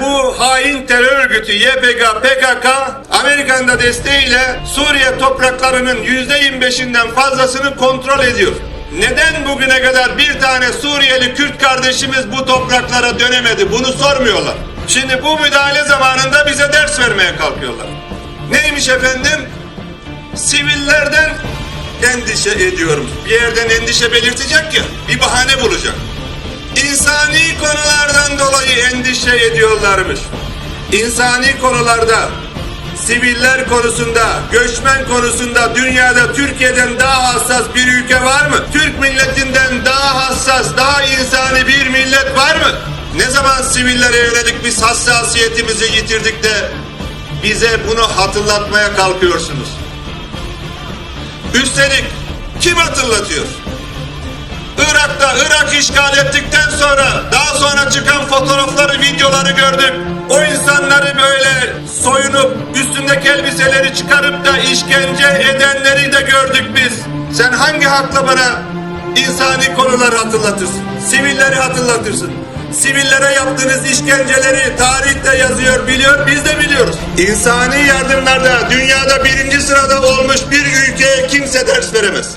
Bu hain terör örgütü YPG, PKK, Amerika'nın da desteğiyle Suriye topraklarının yüzde 25'inden fazlasını kontrol ediyor. Neden bugüne kadar bir tane Suriyeli Kürt kardeşimiz bu topraklara dönemedi? Bunu sormuyorlar. Şimdi bu müdahale zamanında bize ders vermeye kalkıyorlar. Neymiş efendim? Sivillerden endişe ediyorum. Bir yerden endişe belirtecek ya, bir bahane bulacak. İnsani konulardan dolayı endişe ediyorlarmış. İnsani konularda, siviller konusunda, göçmen konusunda dünyada Türkiye'den daha hassas bir ülke var mı? Türk milletinden daha hassas, daha insani bir millet var mı? Ne zaman sivillere yönelik biz hassasiyetimizi yitirdik de bize bunu hatırlatmaya kalkıyorsunuz? Üstelik kim hatırlatıyor? Irak'ta Irak işgal ettikten sonra daha sonra fotoğrafları, videoları gördük. O insanları böyle soyunup üstündeki elbiseleri çıkarıp da işkence edenleri de gördük biz. Sen hangi hakla bana insani konuları hatırlatırsın? Sivilleri hatırlatırsın. Sivillere yaptığınız işkenceleri tarihte yazıyor, biliyor, biz de biliyoruz. İnsani yardımlarda dünyada birinci sırada olmuş bir ülkeye kimse ders veremez.